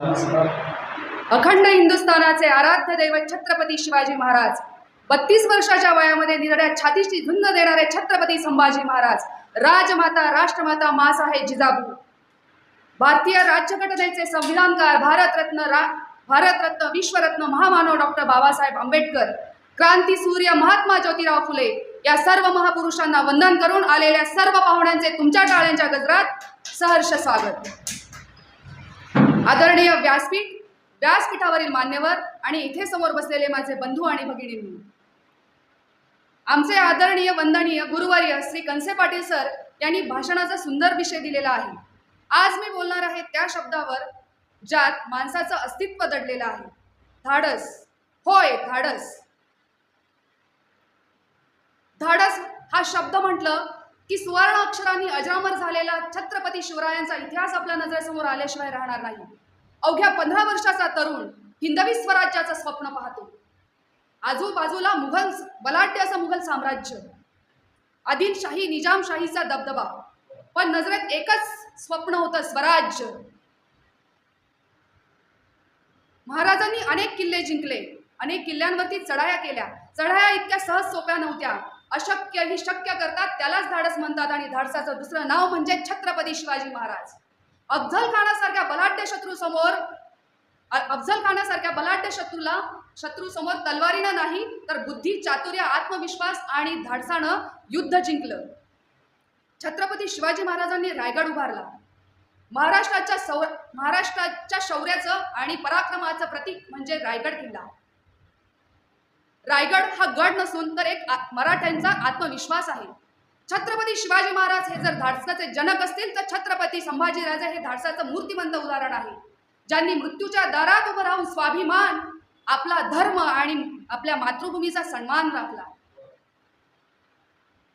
अखंड हिंदुस्थानाचे आराध्य दैवत छत्रपती शिवाजी महाराज. बत्तीस वर्षाच्या वयामध्ये निरड्या छातीशी झुंज देणारे छत्रपती संभाजी महाराज. राजमाता राष्ट्रमाता मास आहे जिजाबू. भारतीय राज्यघटनेचे संविधानकार भारतरत्न रा भारतरत्न विश्वरत्न महामानव डॉक्टर बाबासाहेब आंबेडकर क्रांती सूर्य महात्मा ज्योतिराव फुले या सर्व महापुरुषांना वंदन करून आलेल्या सर्व पाहुण्यांचे तुमच्या टाळ्यांच्या गजरात सहर्ष स्वागत. आदरणीय व्यासपीठ व्यासपीठावरील मान्यवर आणि इथे समोर बसलेले माझे बंधू आणि भगिनींनी. आमचे आदरणीय वंदनीय गुरुवर्य श्री कंसे पाटील सर यांनी भाषणाचा सुंदर विषय दिलेला आहे. आज मी बोलणार आहे त्या शब्दावर ज्यात माणसाचं अस्तित्व दडलेलं आहे. धाडस. होय धाडस. धाडस हा शब्द म्हटलं की सुवर्ण अक्षरांनी अजामर झालेला छत्रपती शिवरायांचा इतिहास आपल्या नजरेसमोर आल्याशिवाय राहणार नाही. अवघ्या पंधरा वर्षाचा तरुण हिंदवी स्वराज्याचं स्वप्न पाहतो. आजूबाजूला मुघल बलाढ्य असं मुघल साम्राज्य. आदिलशाही निजामशाहीचा दबदबा. पण नजरेत एकच स्वप्न होतं स्वराज्य. महाराजांनी अनेक किल्ले जिंकले. अनेक किल्ल्यांवरती चढाया केल्या. चढाया इतक्या सहज सोप्या नव्हत्या. अशक्य ही शक्य करतात त्यालाच धाडस म्हणतात. आणि धाडसाचं दुसरं नाव म्हणजे छत्रपती शिवाजी महाराज. अफजल खानासारख्या बलाढ्य शत्रूसमोर अफजल खानासारख्या बलाढ्य शत्रूला शत्रूसमोर तलवारीनं नाही तर बुद्धी चातुर्य आत्मविश्वास आणि धाडसानं युद्ध जिंकलं. छत्रपती शिवाजी महाराजांनी रायगड उभारला. महाराष्ट्राच्या सौ महाराष्ट्राच्या शौर्याचं आणि पराक्रमाचं प्रतीक म्हणजे रायगड किल्ला. रायगड हा गड नसून तर एक मराठ्यांचा आत्मविश्वास आहे. छत्रपती शिवाजी महाराज हे जर धाडसाचे जनक असतील तर छत्रपती संभाजीराजे हे धाडसाचं मूर्तिमंत उदाहरण आहे. ज्यांनी मृत्यूच्या दारात उभं राहून स्वाभिमान आपला धर्म आणि आपल्या मातृभूमीचा सन्मान राखला.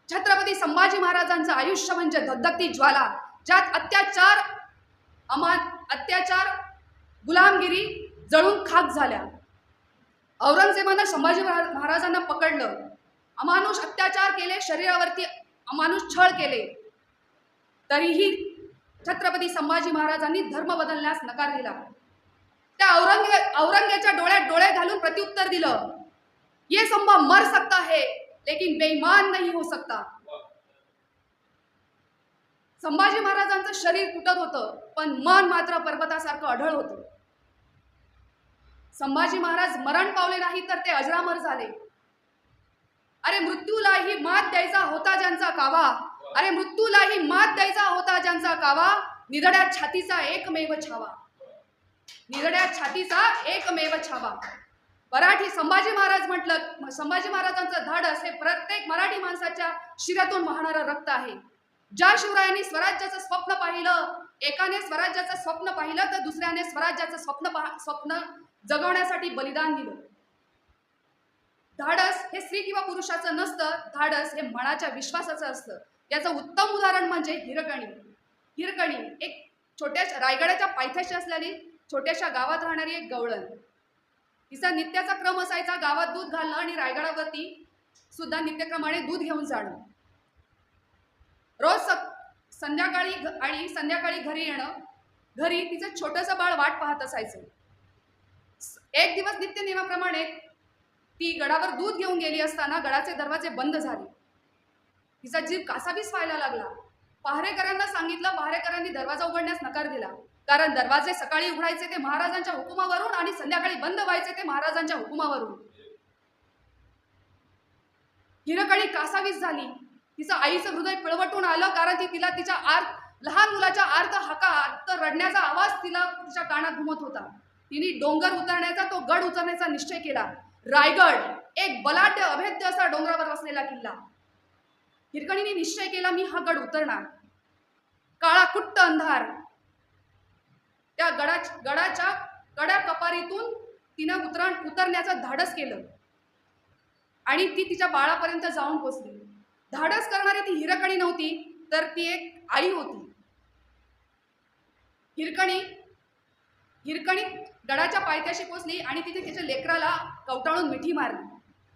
छत्रपती संभाजी महाराजांचं आयुष्य म्हणजे धगधगती ज्वाला ज्यात अत्याचार अमान अत्याचार गुलामगिरी जळून खाक झाल्या. औरंगजेबानं संभाजी महाराजांना पकडलं. अमानुष अत्याचार केले शरीरावरती अमानुष छळ केले. तरीही छत्रपती संभाजी महाराजांनी धर्म बदलण्यास नकार दिला. त्या औरंगे औरंगेच्या डोळ्यात डोळे घालून प्रत्युत्तर दिलं. ये संभा मर सकता है लेकिन बेईमान नहीं हो सकता. संभाजी महाराजांचं शरीर तुटत होतं पण मन मात्र पर्वतासारखं अढळ होतं. संभाजी महाराज मरण पावले नाही तर ते अजरामर झाले. अरे मृत्यूलाही मात द्यायचा होता ज्यांचा कावा. अरे मृत्यूलाही मात द्यायचा होता ज्यांचा कावा. निधड्या छातीचा एकमेव छावा. निधड्या छातीचा एकमेव छावा. मराठी संभाजी महाराज म्हटलं संभाजी महाराजांचं धाडस हे प्रत्येक मराठी माणसाच्या शिरातून वाहणारं रक्त आहे. ज्या शिवरायांनी स्वराज्याचं स्वप्न पाहिलं एकाने स्वराज्याचं स्वप्न पाहिलं तर दुसऱ्याने स्वराज्याचं स्वप्न पहा स्वप्न जगवण्यासाठी बलिदान दिलं. धाडस हे स्त्री किंवा पुरुषाचं नसतं धाडस हे मनाच्या विश्वासाचं असतं. याचं उत्तम उदाहरण म्हणजे हिरकणी. हिरकणी एक छोट्याशा रायगडाच्या पायथ्याशी असलेली छोट्याशा गावात राहणारी एक गवळण. तिचा नित्याचा क्रम असायचा गावात दूध घालणं आणि रायगडावरती सुद्धा नित्यक्रमाने दूध घेऊन जाणं. रोज स- संध्याकाळी घ- आणि संध्याकाळी घरी येणं घरी तिचं छोटंसं बाळ वाट पाहत असायचं. एक दिवस नित्य नियमाप्रमाणे ती गडावर दूध घेऊन गेली असताना गडाचे दरवाजे बंद झाले. तिचा जीव कासावीस व्हायला लागला. पहारेकरांना सांगितलं पहारेकरांनी दरवाजा उघडण्यास नकार दिला. कारण दरवाजे सकाळी उघडायचे ते महाराजांच्या हुकुमावरून आणि संध्याकाळी बंद व्हायचे ते महाराजांच्या हुकुमावरून. हिरकणी कासावीस झाली. तिचं आईचं हृदय पिळवटून आलं कारण ती तिला तिच्या आर्त लहान मुलाच्या आर्त हाका आर्त रडण्याचा आवाज तिला तिच्या कानात घुमत होता. तिने डोंगर उतरण्याचा तो गड उतरण्याचा निश्चय केला. रायगड एक बलाढ्य अभेद्य असा डोंगरावर वसलेला किल्ला. हिरकणीने निश्चय केला मी हा गड उतरणार. काळा कुट्ट अंधार. त्या गडा गडाच्या गड्या कपारीतून तिनं उतरण उतरण्याचं धाडस केलं. आणि ती तिच्या बाळापर्यंत जाऊन पोचली. धाडस करणारी ती हिरकणी नव्हती तर ती एक आई होती. हिरकणी हिरकणी गडाच्या पायथ्याशी पोचली आणि तिथे तिच्या लेकराला कवटाळून मिठी मारली.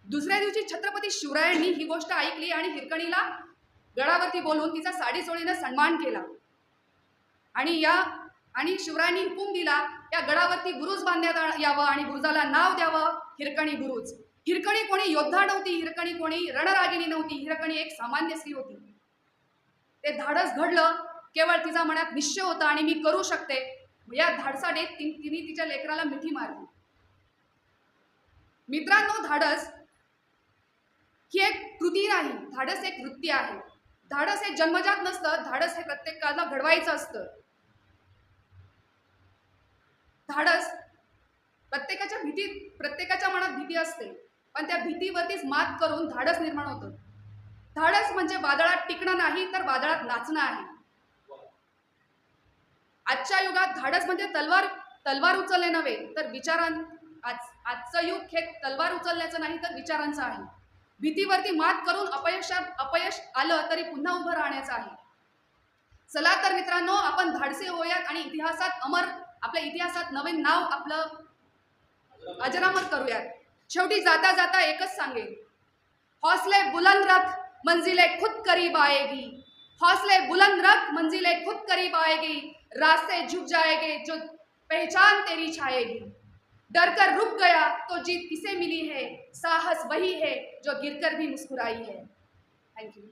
दुसऱ्या दिवशी छत्रपती शिवरायांनी ही गोष्ट ऐकली आणि हिरकणीला गडावरती बोलवून तिचा साडी चोळीनं सन्मान केला. आणि या आणि शिवरायांनी हुकूम दिला या गडावरती बुरुज बांधण्यात यावं आणि बुरुजाला नाव द्यावं हिरकणी बुरुज. हिरकणी कोणी योद्धा नव्हती हिरकणी कोणी रणरागिणी नव्हती हिरकणी एक सामान्य स्त्री होती. ते धाडस घडलं केवळ तिचा मनात निश्चय होता आणि मी करू शकते. या धाडसाने ति- तिने तिच्या लेकराला मिठी मारली. मित्रांनो धाडस ही एक कृती नाही धाडस एक वृत्ती आहे. धाडस हे जन्मजात नसतं धाडस हे प्रत्येकाला घडवायचं असतं. धाडस प्रत्येकाच्या भीती प्रत्येकाच्या मनात भीती असते. पण त्या भीतीवरतीच मात करून धाडस निर्माण होतं. धाडस म्हणजे वादळात टिकणं नाही तर वादळात नाचणं आहे. आजच्या युगात धाडस म्हणजे तलवार तलवार उचलणे नव्हे तर विचारां आज आजचं युग हे तलवार उचलण्याचं नाही तर विचारांचं आहे. भीतीवरती मात करून अपयशात अपयश आलं तरी पुन्हा उभं राहण्याचं आहे. चला तर मित्रांनो आपण धाडसे होऊयात आणि इतिहासात अमर आपल्या इतिहासात नवीन नाव आपलं अजरामर करूयात. शेवटी जाता जाता एकच सांगेन. हौसले बुलंद रख, मंजिले खुद करीब आएगी. हौसले बुलंद रख, मंजिले खुद करीब आएगी. रास्ते झुक जाएँगे जो पहचान तेरी छाएगी. डर कर रुक गया तो जीत किसे मिली है? साहस वही है जो गिरकर भी मुस्कुराई है. Thank you